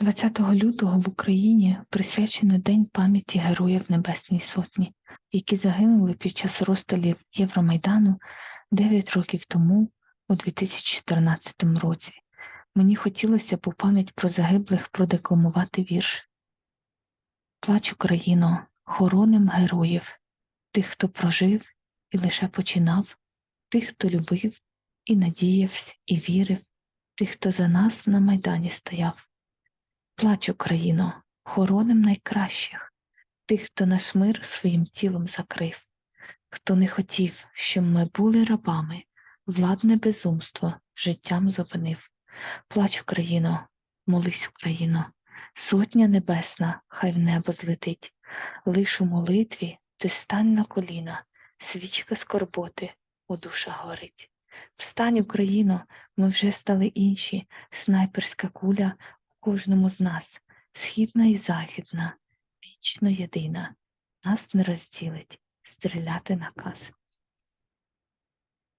20 лютого в Україні присвячено День пам'яті Героїв Небесній Сотні, які загинули під час розстрілів Євромайдану 9 років тому, у 2014 році. Мені хотілося у пам'ять про загиблих продекламувати вірш. Плач Україно, хороним героїв, тих, хто прожив і лише починав, тих, хто любив і надіявся, і вірив, тих, хто за нас на Майдані стояв. Плач, Україно, хороним найкращих, тих, хто наш мир своїм тілом закрив, хто не хотів, щоб ми були рабами, владне безумство життям зупинив. Плач, Україно, молись, Україно, сотня небесна, хай в небо злетить, лиш у молитві ти стань на коліна, свічка скорботи у душах горить. Встань, Україно, ми вже стали інші, снайперська куля кожному з нас, східна і західна, вічно єдина, нас не розділить, стріляти наказ.